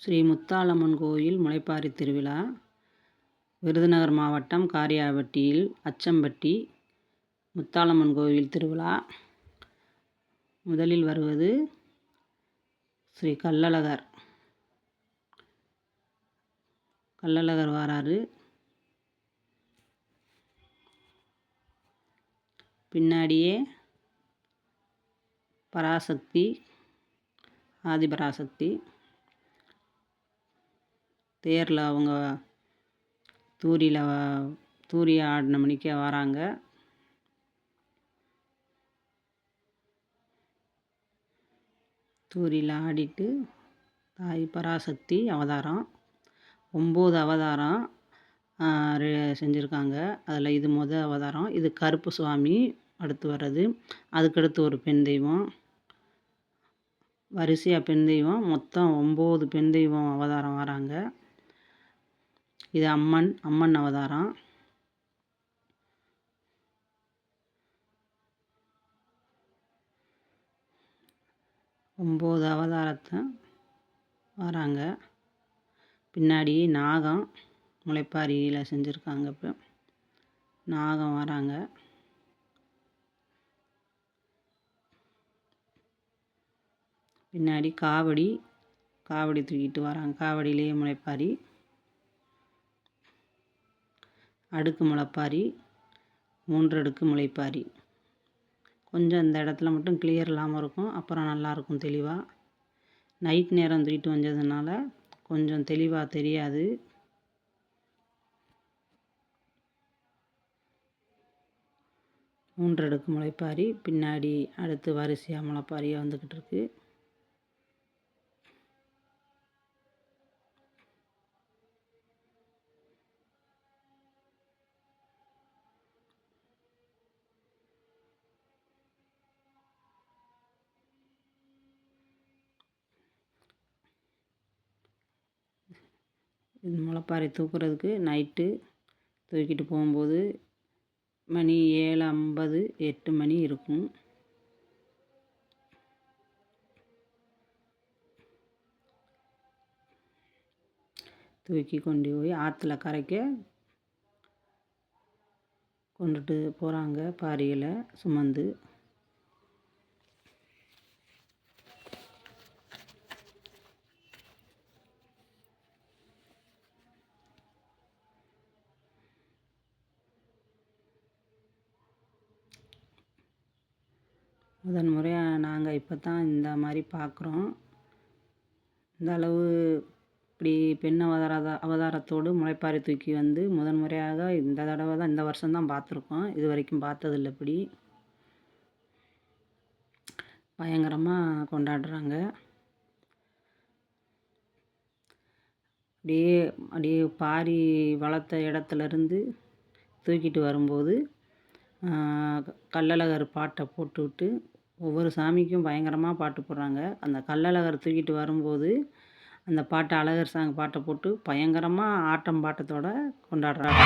ஸ்ரீ முத்தாலம்மன் கோயில் முளைப்பாரி திருவிழா விருதுநகர் மாவட்டம் காரியாபட்டியில் அச்சம்பட்டி முத்தாலம்மன் கோயில் திருவிழா. முதலில் வருவது ஸ்ரீ கள்ளழகர். கள்ளழகர் வாராரு பின்னாடியே பராசக்தி ஆதிபராசக்தி. தேரில் அவங்க தூரியில் தூரி ஆடின மணிக்கே வராங்க. தூரியில் ஆடிட்டு தாய் பராசக்தி அவதாரம் ஒம்பது அவதாரம் செஞ்சுருக்காங்க. அதில் இது முத அவதாரம். இது கருப்பு சுவாமி அடுத்து வர்றது. அதுக்கடுத்து ஒரு பெண் தெய்வம். வரிசையாக பெண் தெய்வம். மொத்தம் ஒம்பது பெண் தெய்வம் அவதாரம் வராங்க. இது அம்மன் அம்மன் அவதாரம். ஒம்பது அவதாரத்தை வராங்க. பின்னாடி நாகம் முளைப்பாரியில் செஞ்சுருக்காங்க இப்போ. நாகம் வராங்க. பின்னாடி காவடி காவடி தூக்கிட்டு வராங்க. காவடியிலேயே முளைப்பாரி. அடுக்கு முளைப்பாரி மூன்று அடுக்கு முளைப்பாரி. கொஞ்சம் இந்த இடத்துல மட்டும் கிளியர் இல்லாமல் இருக்கும் அப்புறம் நல்லாயிருக்கும் தெளிவாக நைட் நேரம் தூக்கிட்டு வந்ததுனால கொஞ்சம் தெளிவாக தெரியாது. மூன்று அடுக்கு முளைப்பாரி பின்னாடி அடுத்து வரிசையாக முளைப்பாரியாக வந்துக்கிட்டு இருக்குது முளைப்பாரி தூக்குறதுக்கு நைட்டு தூக்கிட்டு போகும்போது மணி ஏழு ஐம்பது எட்டு மணி இருக்கும். தூக்கி கொண்டு போய் ஆற்றுல கரைக்க கொண்டுட்டு போகிறாங்க பாரியில் சுமந்து. முதன் முறையாக நாங்கள் இப்போ தான் இந்த மாதிரி பார்க்குறோம் இந்த அளவு இப்படி பெண் அவதாரத அவதாரத்தோடு முளைப்பாரி தூக்கி வந்து முதன் முறையாக இந்த தடவை தான் இந்த வருஷம்தான் பார்த்துருக்கோம். இது வரைக்கும் பார்த்ததில்ல இப்படி. பயங்கரமாக கொண்டாடுறாங்க. அப்படியே அப்படியே பாரி வளர்த்த இடத்துலருந்து தூக்கிட்டு வரும்போது கள்ளழகர் பாட்டை போட்டுவிட்டு ஒவ்வொரு சாமிக்கும் பயங்கரமாக பாட்டு போடுறாங்க. அந்த கள்ளழகர் தூக்கிட்டு வரும்போது அந்த பாட்டை அழகர் சாங் பாட்டை போட்டு பயங்கரமாக ஆட்டம் பாட்டத்தோடு கொண்டாடுறாங்க.